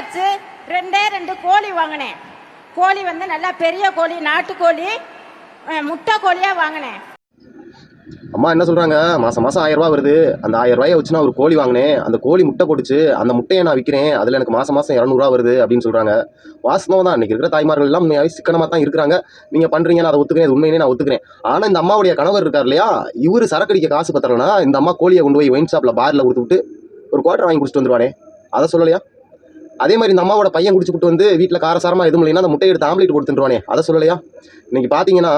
வச்சு ரெண்டே ரெண்டு கோழி வாங்கினேன். கோழி வந்து நல்லா பெரிய கோழி நாட்டுக்கோழி முட்டை கோழியாக வாங்கினேன். அம்மா என்ன சொல்றாங்க? மாசம் மாசம் ஆயிரம் ரூபாய் வருது. அந்த ஆயிரம் ரூபாயை வச்சு நான் ஒரு கோழி வாங்கினேன். அந்த கோழி முட்டை போட்டுச்சு. அந்த முட்டையை நான் விற்கிறேன் அதுல எனக்கு மாசம் மாசம் இரநூறுவா வருது அப்படின்னு சொல்றாங்க. வாஸ்தவம் தான். இன்னைக்கு இருக்கிற தாய்மார்கள் எல்லாம் உண்மையாவே சிக்கனமா தான் இருக்கிறாங்க. நீங்க பண்றீங்க நான் அதை ஒத்துக்கிறேன். அது உண்மையிலே நான் ஒத்துக்கிறேன். ஆனா இந்த அம்மாவுடைய கணவர் இருக்கார் இல்லையா? இவரு சரக்கடிக்க காசு பத்தலனா இந்த அம்மா கோழியை கொண்டு போய் ஒயின் ஷாப்ல பார்ல கொடுத்து விட்டு ஒரு குவார்டர் வாங்கி குடிச்சிட்டு வந்துருவானே அதை சொல்லலையா? அதே மாதிரி இந்த அம்மாவோட பையன் குடிச்சுக்கிட்டு வந்து வீட்டில் காரசாரமாக எதுவும் இல்லைன்னா அந்த முட்டையை எடுத்து ஆம்லேட் கொடுத்துருவானே அதை சொல்லலையா? இன்னைக்கு பார்த்தீங்கன்னா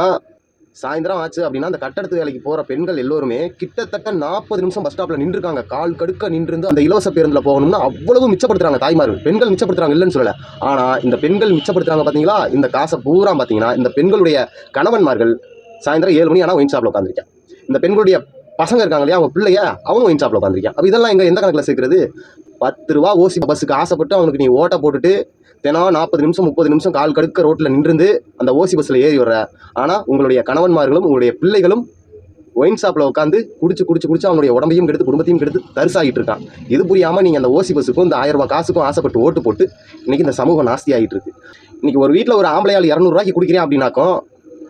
சாயந்தரம் ஆச்சு அப்படின்னா அந்த கட்டடத்து வேலைக்கு போகிற பெண்கள் எல்லோருமே கிட்டத்தட்ட நாற்பது நிமிஷம் பஸ் ஸ்டாப்பில் நின்றுருக்காங்க. கால் கடுக்க நின்றுருந்து அந்த இலவச பேருந்தில் போகணும்னா அவ்வளவு மிச்சப்படுத்துறாங்க தாய்மார்கள். பெண்கள் மிச்சப்படுத்துறாங்க இல்லைன்னு சொல்லலை. ஆனால் இந்த பெண்கள் மிச்சப்படுத்துறாங்க பார்த்தீங்களா இந்த காசை பூரா பார்த்தீங்கன்னா இந்த பெண்களுடைய கணவன்மார்கள் சாயந்தரம் ஏழு மணி ஆனால் ஒயின் ஷாப்பில் உட்காந்துருக்கேன் இந்த பெண்களுடைய பசங்க இருக்காங்க இல்லையா? அவங்க பிள்ளைய அவனும் ஒயின் ஷாப்பில் உட்காந்துருக்கேன் அப்போ இதெல்லாம் எங்கள் எந்த கணக்கில் சேர்க்கிறது? பத்து ரூபா ஓசி பஸ்ஸுக்கு ஆசைப்பட்டு அவனுக்கு நீ ஓட்ட போட்டுட்டு தினம் நாற்பது நிமிஷம் முப்பது நிமிஷம் கால் கடுக்க ரோட்டில் நின்றுந்து அந்த ஓசி பஸ்ஸில் ஏறி வர்ற. ஆனால் உங்களுடைய கணவன்மார்களும் உங்களுடைய பிள்ளைகளும் ஒயின் ஷாப்பில் உட்காந்து குடிச்சு குடிச்சு குடிச்சு அவனுடைய உடம்பையும் கெடுத்து குடும்பத்தையும் கெடுத்து தரிசாகிட்டு இருக்கான். இது புரியாமல் நீங்கள் அந்த ஓசி பஸ்ஸுக்கும் இந்த ஆயிரம் ரூபாய் காசுக்கும் ஆசைப்பட்டு ஓட்டு போட்டு இன்றைக்கி இந்த சமூகம் நாஸ்தி ஆகிட்டு இருக்கு. இன்றைக்கி ஒரு வீட்டில் ஒரு ஆம்பளையால் இரநூறுவாய்க்கு குடிக்கிறேன் அப்படின்னாக்கோ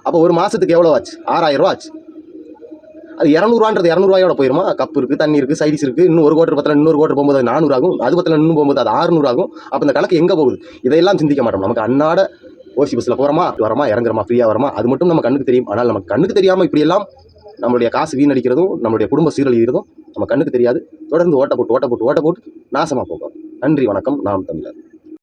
அப்போ ஒரு மாதத்துக்கு எவ்வளோ ஆச்சு? ஆறாயிரம் ரூபா ஆச்சு. அது இரநூறுவான்றது இரநூறுவாயோட போயிருமா? கப் இருக்குது தண்ணி இருக்குது சைடிஸ் இருக்குது இன்னும் ஒரு கோட்டர் பத்தில் இன்னொரு கோட்டர் போகும்போது அது நானூறு ஆகும் அது பத்தில் இன்னும் போகும்போது அது ஆறுநூறு ஆகும் அப்போ இந்த கணக்கு எங்கே போகுது? இதையெல்லாம் சிந்திக்க மாட்டோம். நமக்கு அன்னாட ஓசி பஸ்ஸில் போகிறோமா வரமா இறங்குறமா? ஃப்ரீயாக வரமா அது மட்டும் நம்ம கண்ணுக்கு தெரியும். ஆனால் நம்ம கண்ணுக்கு தெரியாமல் இப்படியெல்லாம் நம்மளுடைய காசு வீணடிக்கிறதும் நம்மளுடைய குடும்ப சீரழிகிறதும் நம்ம கண்ணுக்கு தெரியாது. தொடர்ந்து ஓட்ட போட்டு ஓட்ட போட்டு ஓட்ட போட்டு நாசமாக போகும். நன்றி வணக்கம். நாம் தமிழர்.